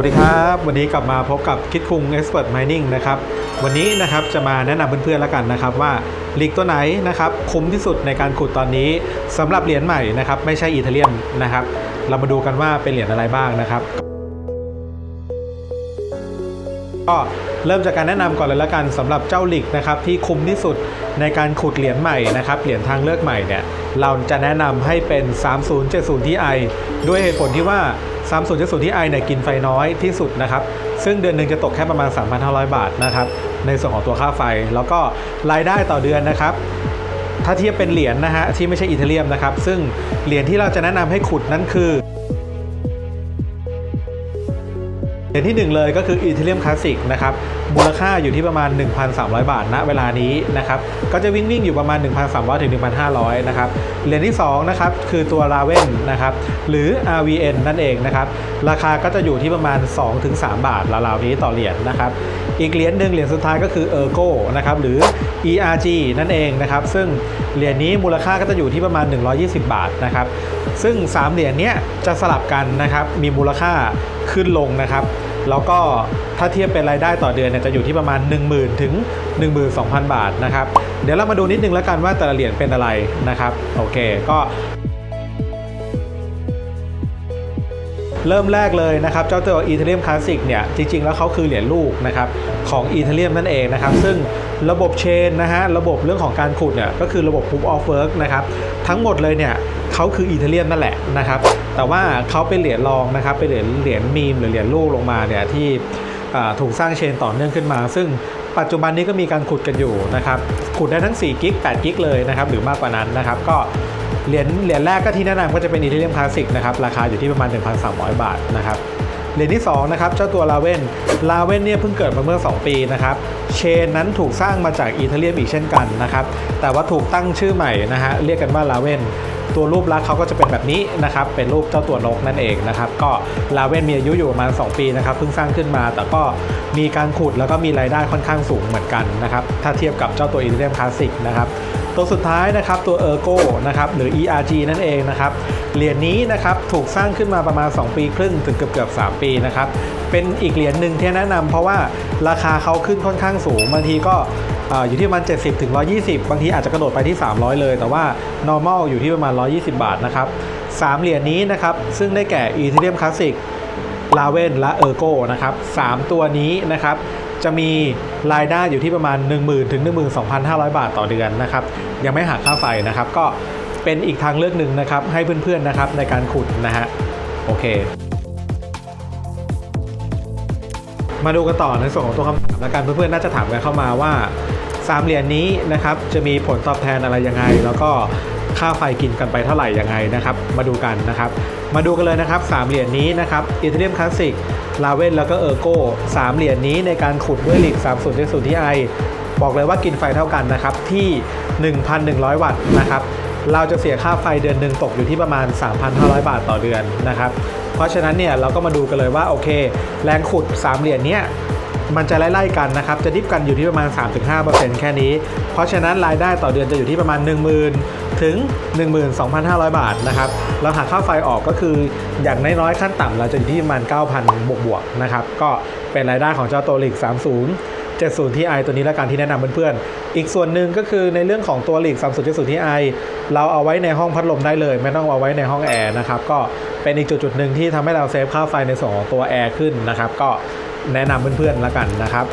วัสดีครับ วันนี้กลับมาพบกับคิดคุง Expert Mining นะครับ วันนี้นะครับจะมาแนะนำเพื่อนๆแล้วกันนะครับว่าลีกตัวไหนนะครับคุ้มที่สุดในการขุดตอนนี้สำหรับเหรียญใหม่นะครับไม่ใช่อีเทเรียมนะครับ เรามาดูกันว่าเป็นเหรียญอะไรบ้างนะครับ ก็เริ่มจากการแนะนำก่อนเลยและกันสำหรับเจ้าลิกนะครับที่คุ้มที่สุดในการขุดเหรียญใหม่นะครับเหรียญทางเลือกใหม่เนี่ยเราจะแนะนำให้เป็น 3070 Ti ด้วยเหตุผลที่ว่า 3070 Ti เนี่ยกินไฟน้อยที่สุดนะครับ ซึ่งเดือนหนึ่งจะตกแค่ประมาณ 3,500 บาทนะครับ ในส่วนของตัวค่าไฟ แล้วก็รายได้ต่อเดือนนะครับ ถ้าเทียบเป็นเหรียญนะฮะที่ไม่ใช่อีเทเรียมนะครับ ซึ่งเหรียญที่เราจะแนะนำให้ขุดนั่นคือ เหรียญที่ 1 เลยก็คือ Ethereum Classic นะครับมูลค่าอยู่ที่ประมาณ 1,300 บาทณเวลานี้นะครับก็จะวิ่งวิ่งอยู่ประมาณ 1,300 ถึง 1,500 นะครับเหรียญที่2นะครับคือตัว Raven นะครับหรือ RVN นั่นเองนะครับราคาก็จะอยู่ที่ประมาณ 2-3 บาทราวๆนี้ต่อเหรียญนะครับอีกเหรียญหนึ่งเหรียญสุดท้ายก็คือ Ergo นะครับหรือ ERG นั่นเองนะครับซึ่งเหรียญนี้มูลค่าก็จะอยู่ที่ประมาณ 120 บาทนะครับซึ่ง 3 เหรียญนี้จะสลับกันนะครับมีมูลค่าขึ้นลงนะครับ แล้วก็ถ้าเทียบเป็นรายได้ต่อเดือนเนี่ยจะอยู่ที่ประมาณ 10,000 ถึง 12,000 บาทนะครับ เดี๋ยวเรามาดูนิดนึงแล้วกันว่าแต่ละเหรียญเป็นอะไรนะครับ โอเคก็เริ่มแรกเลยนะครับ เจ้าตัว Ethereum Classic เนี่ย จริง ๆ แล้วเขาคือเหรียญลูกนะครับของ Ethereum นั่นเองนะครับ ซึ่งระบบเชนนะฮะ ระบบเรื่องของการขุดเนี่ย ก็คือระบบ Proof of Work นะครับ ทั้งหมดเลยเนี่ยเขาคือ Ethereum นั่นแหละนะครับ แต่ว่าเขาเป็นเหรียญรองนะครับเป็นเหรียญเหรียญมีมหรือเหรียญลูกลงมาเนี่ยที่ถูกสร้างเชนต่อเนื่องขึ้นมา ซึ่งปัจจุบันนี้ก็มีการขุดกันอยู่นะครับขุดได้ทั้ง4กิก8กิกเลยนะครับหรือมากกว่านั้นนะครับก็เหรียญเหรียญแรกก็ที่แนะนำก็จะเป็นอีเทเรียมคลาสสิกนะครับราคาอยู่ที่ประมาณ 1,300 บาทนะครับเหรียญที่2นะครับเจ้าตัวลาเวนลาเวนเนี่ยเพิ่งเกิดมาเมื่อ 2 ปีนะครับเชนนั้นถูกสร้างมาจากอีเทเรียมอีกเช่นกันนะครับแต่ว่าถูกตั้งชื่อใหม่นะฮะเรียกกันว่าลาเวน ตัวรูปลักษณ์เขาก็จะเป็นแบบนี้นะครับ เป็นรูปเจ้าตัวนกนั่นเองนะครับ ก็ลาเวนมีอายุอยู่ประมาณ 2 ปีนะครับ เพิ่งสร้างขึ้นมา แต่ก็มีการขุดแล้วก็มีรายได้ค่อนข้างสูงเหมือนกันนะครับ ถ้าเทียบกับเจ้าตัวอีเทเรียมคลาสสิกนะครับ ตัวสุดท้ายนะครับตัว Ergo นะครับหรือ ERG นั่นเองนะครับเหรียญนี้นะครับถูกสร้างขึ้นมาประมาณ 2 ปีครึ่งถึงเกือบเกือบ3ปีนะครับเป็นอีกเหรียญหนึ่งที่แนะนำเพราะว่าราคาเขาขึ้นค่อนข้างสูงบางทีก็ออยู่ที่ประมาณ 70ถึง120 บางทีอาจจะกระโดดไปที่ 300 เลย แต่ว่า normal อยู่ที่ประมาณ 120 บาทนะครับสามเหรียญนี้นะครับซึ่งได้แก่ Ethereum Classic ลาเวนและเออร์โกนะครับ3ตัวนี้นะครับ จะมีรายได้อยู่ที่ประมาณ 10,000 ถึง 12,500 บาทต่อเดือนนะครับ ยังไม่หักค่าไฟนะครับ ก็เป็นอีกทางเลือกหนึ่งนะครับ ให้เพื่อนๆนะครับในการขุดนะฮะ โอเค มาดูกันต่อในส่วนของตัวคำถามและกันเพื่อนๆน่าจะถามกันเข้ามาว่า สามเหรียญนี้นะครับจะมีผลตอบแทนอะไรยังไง แล้วก็ค่าไฟกินกันไปเท่าไหร่ยังไงนะครับ มาดูกันนะครับ มาดูกันเลยนะครับสามเหรียญนี้นะครับ Ethereum Classic ลาเวนแล้วก็ Ergo สามเหรียญนี้ในการขุดด้วยหลีก3 0 0ที่ไอบอกเลยว่ากินไฟเท่ากันนะครับที่ 1,100 วัตต์นะครับเราจะเสียค่าไฟเดือนหนึ่งตกอยู่ที่ประมาณ 3,500 บาทต่อเดือนนะครับ เพราะฉะนั้นเนี่ยเราก็มาดูกันเลยว่าโอเค แรงขุด 3 เหรียญเนี้ย มันจะไล่ๆกันนะครับ จะดิฟกันอยู่ที่ประมาณ 3-5%แค่นี้ เพราะฉะนั้นรายได้ต่อเดือนจะอยู่ที่ประมาณ 10,000 ถึง 12,500 บาทนะครับ เราหากค่าไฟออกก็คืออย่างน้อยๆขั้นต่ำเราจะอยู่ที่ประมาณ 9,000 บวกๆนะครับ ก็เป็นรายได้ของเจ้าตัวลิก 30 70ที่ i ตัวนี้ละกันที่แนะนำเพื่อนๆ อีกส่วนหนึ่งก็คือในเรื่องของตัวหลีก30 70ที่ i เราเอาไว้ในห้องพัดลมได้เลย ไม่ต้องเอาไว้ในห้องแอร์นะครับ ก็เป็นอีกจุดๆหนึ่งที่ทำให้เราเซฟค่าไฟในส่วนของตัวแอร์ขึ้นนะครับ ก็ แนะนำเพื่อนๆและกันนะครับ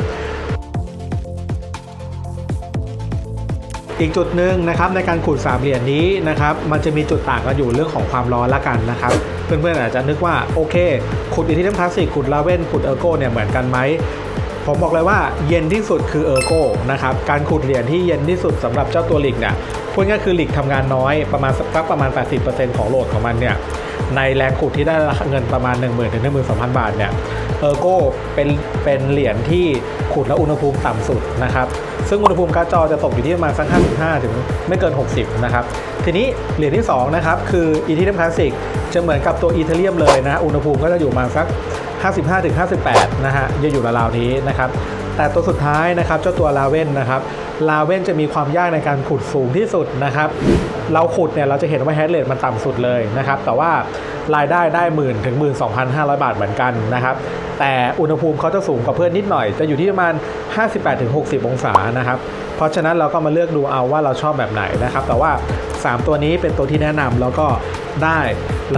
อีกจุดหนึ่งนะครับในการขุดสามเหรียญนี้นะครับมันจะมีจุดต่างกันอยู่เรื่องของความร้อนละกันนะครับเพื่อนๆอาจจะนึกว่าโอเคขุดอีทีเทมพลาสติกขุดลาเวนขุดเออร์โกเนี่ยเหมือนกันไหมผมบอกเลยว่าเย็นที่สุดคือเออร์โกนะครับการขุดเหรียญที่เย็นที่สุดสำหรับเจ้าตัวหลิกเนี่ยพูดง่ายๆคือหลิกทำงานน้อยประมาณสักประมาณ 80%ของโหลดของมันเนี่ย ในแรงขุดที่ได้เงินประมาณ 1 0,000ถึง12,000 บาทเนี่ยเออร์โกเป็นเป็นเหรียญที่ขุดแล้วอุณหภูมิต่ำสุดนะครับซึ่งอุณหภูมิการ์ดจอจะตกอยู่ที่ประมาณสัก55 ถึงไม่เกิน 60 นะครับ ทีนี้เหรียญที่ 2 นะครับ คือ Ethereum Classic จะเหมือนกับตัว Ethereum เลยนะอุณหภูมิก็จะอยู่มาสัก 55 ถึง 58 นะฮะจะอยู่ราวๆนี้นะครับ แต่ตัวสุดท้ายนะครับ เจ้าตัวลาเวนนะครับ ลาเวนจะมีความยากในการขุดสูงที่สุดนะครับ เราขุดเนี่ยเราจะเห็นว่าแฮชเรทมันต่ำสุดเลยนะครับ แต่ว่ารายได้ได้หมื่นถึง 12,500 บาทเหมือนกันนะครับ แต่อุณหภูมิเขาจะสูงกว่าเพื่อนนิดหน่อย จะอยู่ที่ประมาณ 58-60 องศานะครับ เพราะฉะนั้นเราก็มาเลือกดูเอาว่าเราชอบแบบไหนนะครับ แต่ว่า 3 ตัวนี้เป็นตัวที่แนะนำแล้วก็ได้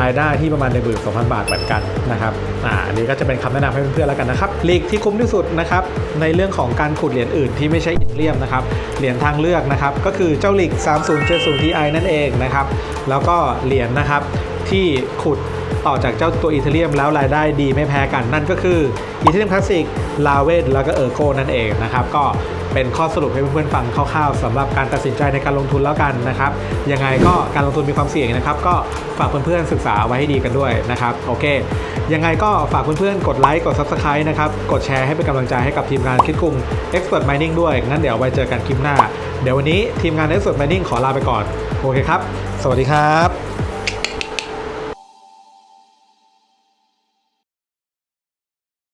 รายได้ที่ประมาณ12,000บาทเหมือนกันนะครับอ่าอันนี้ก็จะเป็นคำแนะนำให้เพื่อนๆแล้วกันนะครับลีกที่คุ้มที่สุดนะครับในเรื่องของการขุดเหรียญอื่นที่ไม่ใช่อิตเลียมนะครับเหรียญทางเลือกนะครับก็คือเจ้าลีก3070 Ti นั่นเองนะครับแล้วก็เหรียญนะครับที่ขุดต่อจากเจ้าตัวอีเทเรียมแล้วรายได้ดีไม่แพ้กันนั่นก็คืออีเทเรียมคลาสสิกลาเวนแล้วก็เออร์โกนั่นเองนะครับก็ เป็นข้อสรุปให้เพื่อนๆฟังคร่าวๆสำหรับการตัดสินใจในการลงทุนแล้วกันนะครับ ยังไงก็การลงทุนมีความเสี่ยงนะครับ ก็ฝากเพื่อนๆศึกษาไว้ให้ดีกันด้วยนะครับ โอเค ยังไงก็ฝากเพื่อนๆกดไลค์กด Subscribe นะครับ กดแชร์ให้เป็นกำลังใจให้กับทีมงานคิดคุง Expert Mining ด้วย งั้นเดี๋ยวไว้เจอกันคลิปหน้า เดี๋ยววันนี้ทีมงาน Expert Mining ขอลาไปก่อน โอเคครับ สวัสดีครับ